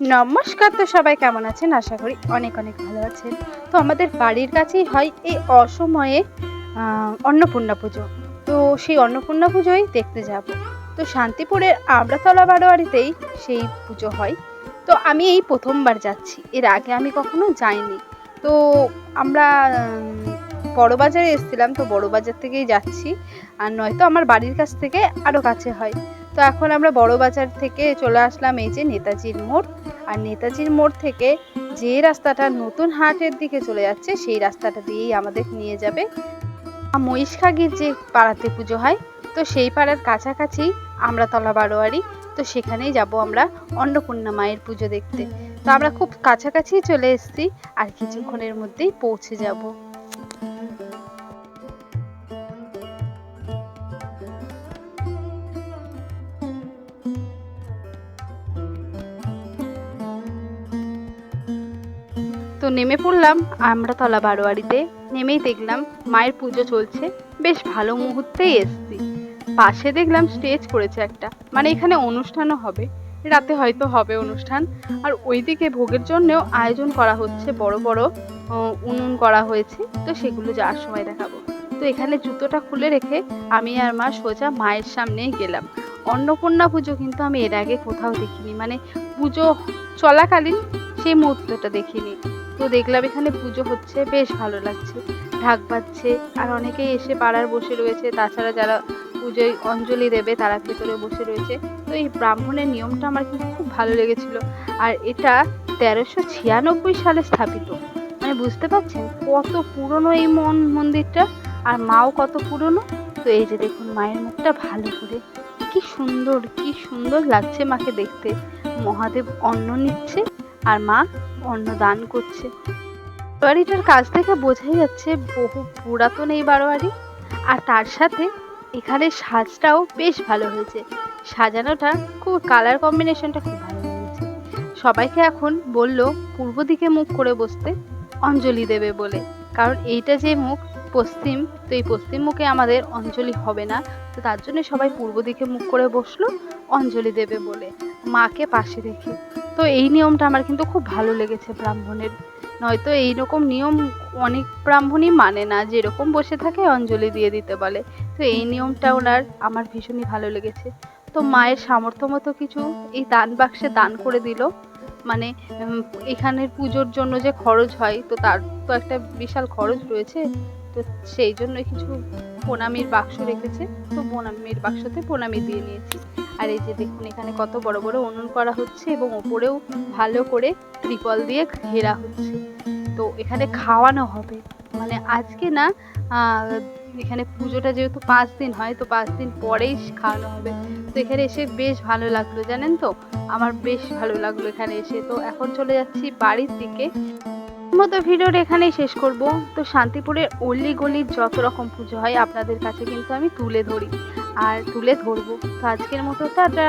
নমস্কার তো সবাই কেমন আছেন? আশা করি অনেক অনেক ভালো আছেন। তো আমাদের বাড়ির কাছেই হয় এই অসময়ে অন্নপূর্ণা পুজো। তো সেই অন্নপূর্ণা পুজোই দেখতে যাব। তো শান্তিপুরের আমরাতলা বারোয়ারিতেই সেই পুজো হয়। তো আমি এই প্রথমবার যাচ্ছি। এর আগে আমি কখনো যাইনি। তো আমরা উম, বড় বাজারে এসেছিলাম। তো বড় বাজার থেকেই যাচ্ছি। আর নয়তো আমার বাড়ির কাছ থেকে আরও কাছে হয়। তো এখন আমরা বড় বাজার থেকে চলে আসলাম এই যে নেতাজির মোড়। আর নেতাজির মোড় থেকে যে রাস্তাটা নতুন হাটের দিকে চলে যাচ্ছে, সেই রাস্তাটা দিয়েই আমাদের নিয়ে যাবে। মহিষখাগির যে পাড়াতে পুজো হয়, তো সেই পাড়ার কাছাকাছি আমরা তলা বারোয়ারি, তো সেখানেই যাব আমরা অন্নপূর্ণা মায়ের পুজো দেখতে। তো আমরা খুব কাছাকাছি চলে এসেছি আর কিছুক্ষণের মধ্যেই পৌঁছে যাব। তো নেমে পড়লাম আমরাতলা বারোয়ারিতে। নেমেই দেখলাম মায়ের পুজো চলছে। বেশ ভালো মুহূর্তেই এসছি। পাশে দেখলাম স্টেজ করেছে একটা। মানে এখানে অনুষ্ঠানও হবে। রাতে হয়তো হবে অনুষ্ঠান। আর ওইদিকে ভোগের জন্যও আয়োজন করা হচ্ছে। বড় বড় উনুন করা হয়েছে। তো সেগুলো যাওয়ার সময় দেখাবো। তো এখানে জুতোটা খুলে রেখে আমি আর মা সোজা মায়ের সামনেই গেলাম। অন্নপূর্ণা পুজো কিন্তু আমি এর আগে কোথাও দেখিনি। মানে পুজো চলাকালীন সেই মুহূর্তটা দেখিনি। তো দেখলাম এখানে পুজো হচ্ছে, বেশ ভালো লাগছে। ঢাক বাজছে, আর অনেকেই এসে পাড়ার বসে রয়েছে। তাছাড়া যারা পুজোয় অঞ্জলি দেবে, তারা ভেতরে বসে রয়েছে। তো এই ব্রাহ্মণের নিয়মটা আমার কিন্তু খুব ভালো লেগেছিল। আর এটা তেরোশো ছিয়ানব্বই সালে স্থাপিত। মানে বুঝতে পারছেন? কত পুরনো এই মন, মন্দিরটা, আর মাও কত পুরনো? তো এই যে দেখুন, মায়ের মুখটা ভালো করে। কি সুন্দর কি সুন্দর লাগছে মাকে দেখতে। মহাদেব অন্ন নিচ্ছে। আর মা অন্ন দান করছে। বাড়িটার কাছ থেকে বোঝাই যাচ্ছে বহু পুরাতন এই বারোয়ারি। আর তার সাথে এখানে সাজটাও বেশ ভালো হয়েছে। সাজানোটা খুব কালার কম্বিনেশনটা খুব ভালো হয়েছে। সবাইকে এখন বলল পূর্ব দিকে মুখ করে বসতে অঞ্জলি দেবে বলে। কারণ এইটা যে মুখ, পশ্চিম, তো এই পশ্চিম মুখে আমাদের অঞ্জলি হবে না। তো তার জন্য সবাই পূর্ব দিকে মুখ করে বসল অঞ্জলি দেবে বলে। মাকে পাশে রেখে তো এই নিয়মটা আমার কিন্তু খুব ভালো লেগেছে ব্রাহ্মণের। নয়তো এইরকম নিয়ম অনেক ব্রাহ্মণই মানে না, যেরকম বসে থাকে অঞ্জলি দিয়ে দিতে বলে। তো এই নিয়মটা ওনার আমার ভীষণই ভালো লেগেছে। তো মায়ের সামর্থ্য মতো কিছু এই দান বাক্সে দান করে দিল। মানে এখানের পুজোর জন্য যে খরচ হয়, তো তার তো একটা বিশাল খরচ রয়েছে। তো সেই জন্য কিছু প্রণামীর বাক্স রেখেছে। তো প্রণামীর বাক্সতে প্রণামী দিয়ে নিয়েছি। আর এই যে দেখুন এখানে কত বড় বড় উনুন করা হচ্ছে এবং ওপরেও ভালো করে ত্রিপল দিয়ে ঘেরা হচ্ছে। তো এখানে খাওয়ানো হবে। মানে আজকে না এখানে পুজোটা যেহেতু পাঁচ দিন হয়, তো পাঁচ দিন পরেই খাওয়ানো হবে। তো এখানে এসে বেশ ভালো লাগল, জানেন তো? আমার বেশ ভালো লাগল এখানে এসে। তো এখন চলে যাচ্ছি বাড়ির দিকে। মতো ভিডিওর এখানেই শেষ করব। তো শান্তিপুরের অলি গলির যত রকম পুজো হয়, আপনাদের কাছে কিন্তু আমি তুলে ধরি। আর তুলে ধরবো। তো আজকের মতো টাটা